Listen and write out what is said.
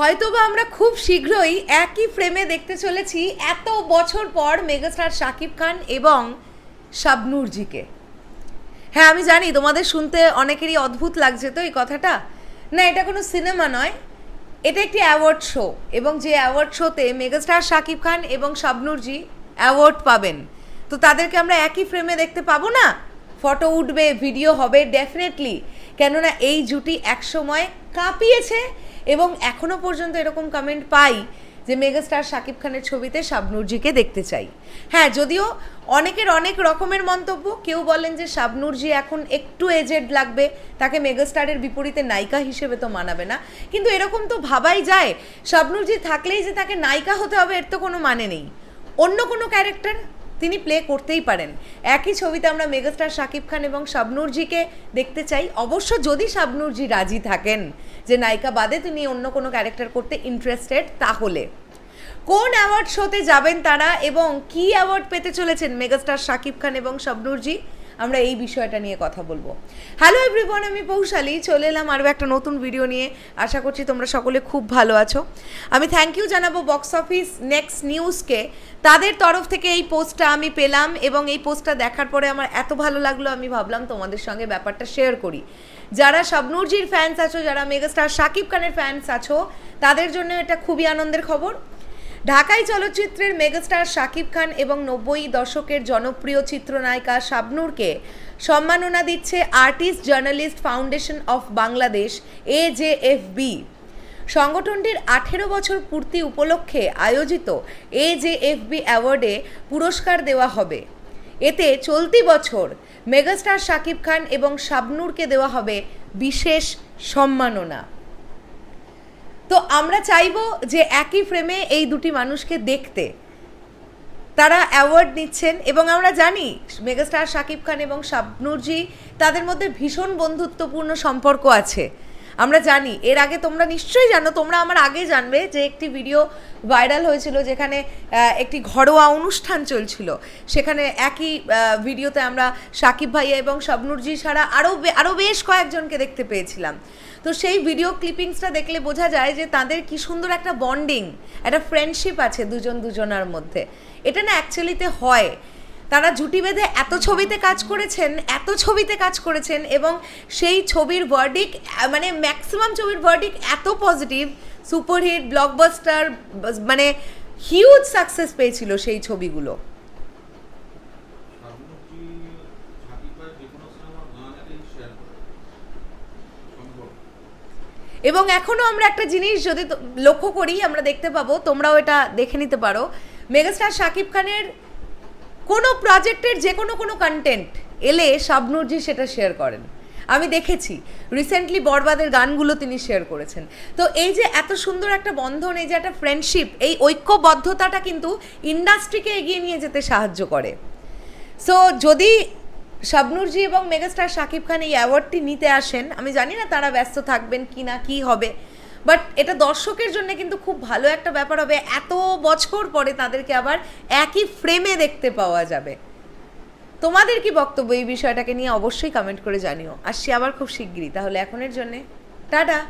হয়তোবা আমরা খুব শীঘ্রই একই ফ্রেমে দেখতে চলেছি এত বছর পর মেগাস্টার শাকিব খান এবং শাবনুরজিকে। হ্যাঁ আমি জানি তোমাদের শুনতে অনেকেরই অদ্ভুত লাগছে তো এই কথাটা। না, এটা কোনো সিনেমা নয়। এটা একটি অ্যাওয়ার্ড শো এবং যে অ্যাওয়ার্ড শোতে মেগাস্টার শাকিব খান এবং শাবনুরজি অ্যাওয়ার্ড পাবেন। তো তাদেরকে আমরা একই ফ্রেমে দেখতে পাবো না? ফটো উঠবে ভিডিও হবে ডেফিনেটলি কেননা এই জুটি একসময় কাঁপিয়েছে এবং এখনও পর্যন্ত এরকম কমেন্ট পাই যে মেগাস্টার শাকিব খানের ছবিতে শাবনুরজিকে দেখতে চাই। হ্যাঁ যদিও অনেকের অনেক রকমের মন্তব্য, কেউ বলেন যে শাবনুরজি এখন একটু এজেড লাগবে, তাকে মেগাস্টারের বিপরীতে নায়িকা হিসেবে তো মানাবে না। কিন্তু এরকম তো ভাবাই যায়, শাবনুরজি থাকলেই যে তাকে নায়িকা হতে হবে, এর তো কোনো মানে নেই। অন্য কোনো ক্যারেক্টার তিনি প্লে করতেই পারেন। একই ছবিতে আমরা মেগাস্টার শাকিব খান এবং শাবনুরজিকে দেখতে চাই। অবশ্য যদি শাবনুরজি রাজি থাকেন যে, নায়িকা বাদে তিনি অন্য কোনো ক্যারেক্টার করতে ইন্টারেস্টেড তাহলে। কোন অ্যাওয়ার্ড শোতে যাবেন তারা এবং কি অ্যাওয়ার্ড পেতে চলেছেন মেগাস্টার শাকিব খান এবং শাবনুরজি? আমরা এই বিষয়টা নিয়ে কথা বলব। হ্যালো এভরিওয়ান আমি পৌশালী। চলে এলাম আরও একটা নতুন ভিডিও নিয়ে। আশা করছি তোমরা সকলে খুব ভালো আছো। আমি থ্যাংক ইউ জানাব বক্স অফিস নেক্সট নিউজকে তাদের তরফ থেকে এই পোস্টটা আমি পেলাম এবং এই পোস্টটা দেখার পরে আমার এত ভালো লাগল, আমি ভাবলাম তোমাদের সঙ্গে ব্যাপারটা শেয়ার করি। যারা শাবনুরজির ফ্যান্স আছো, যারা মেগাস্টার শাকিব খানের ফ্যান্স আছো, তাদের জন্য এটা খুবই আনন্দের খবর। ঢাকাই চলচ্চিত্রের মেগাস্টার শাকিব খান এবং নব্বই দশকের জনপ্রিয় চিত্রনায়িকা শাবনূরকে সম্মাননা দিচ্ছে artist journalist foundation of Bangladesh, AJFB. সংগঠনটির আঠেরো বছর পূর্তি উপলক্ষে আয়োজিত এজেএফবি অ্যাওয়ার্ডে পুরস্কার দেওয়া হবে। এতে চলতি বছর মেগাস্টার শাকিব খান এবং শাবনূরকে দেওয়া হবে বিশেষ সম্মাননা। তো আমরা চাইব যে একই ফ্রেমে এই দুটি মানুষকে দেখতে। তারা অ্যাওয়ার্ড নিচ্ছেন এবং আমরা জানি মেগাস্টার শাকিব খান এবং শাবনুরজি তাদের মধ্যে ভীষণ বন্ধুত্বপূর্ণ সম্পর্ক আছে। আমরা জানি, এর আগে তোমরা নিশ্চয়ই জানো, তোমরা আমার আগে জানবে যে একটি ভিডিও ভাইরাল হয়েছিল যেখানে একটি ঘরোয়া অনুষ্ঠান চলছিল। সেখানে একই ভিডিওতে আমরা সাকিব ভাইয়া এবং শাবনুরজি ছাড়া আরও আরও বেশ কয়েকজনকে দেখতে পেয়েছিলাম। তো সেই ভিডিও ক্লিপিংসটা দেখলে বোঝা যায় যে তাদের কি সুন্দর একটা বন্ডিং, একটা ফ্রেন্ডশিপ আছে দুজন দুজনার মধ্যে। এটা না অ্যাকচুয়ালিতে হয়। তারা জুটি বেঁধে এত ছবিতে কাজ করেছেন, এত ছবিতে কাজ করেছেন এবং সেই ছবির ভার্ডিক মানে ম্যাক্সিমাম ছবির ভার্ডিক এত পজিটিভ সুপারহিট ব্লকবাস্টার মানে হিউজ সাকসেস পেয়েছিল সেই ছবিগুলো। এবং এখনও আমরা একটা জিনিস যদি লক্ষ্য করি, আমরা দেখতে পাবো, তোমরাও এটা দেখে নিতে পারো। মেগাস্টার শাকিব খানের কোনো প্রজেক্টের যে কোনো কোনো কন্টেন্ট এলে শাবনুরজি সেটা শেয়ার করেন। আমি দেখেছি রিসেন্টলি বরবাদের গানগুলো তিনি শেয়ার করেছেন। তো এই যে এত সুন্দর একটা বন্ধন, এই যে একটা ফ্রেন্ডশিপ এই ঐক্যবদ্ধতাটা কিন্তু ইন্ডাস্ট্রিকে এগিয়ে নিয়ে যেতে সাহায্য করে। সো যদি শাবনুরজি এবং মেগাস্টার শাকিব খান এই অ্যাওয়ার্ডটি নিতে আসেন, আমি জানি না তারা ব্যস্ত থাকবেন কি না কী হবে। বাট এটা দর্শকের জন্য কিন্তু খুব ভালো একটা ব্যাপার হবে। এত বছর পরে তাদেরকে আবার একই ফ্রেমে দেখতে পাওয়া যাবে। তোমাদের কি বক্তব্য এই বিষয়টাকে নিয়ে অবশ্যই কমেন্ট করে জানিও। আসছি আবার খুব শিগগিরই। তাহলে এখনের জন্যে। টাটা!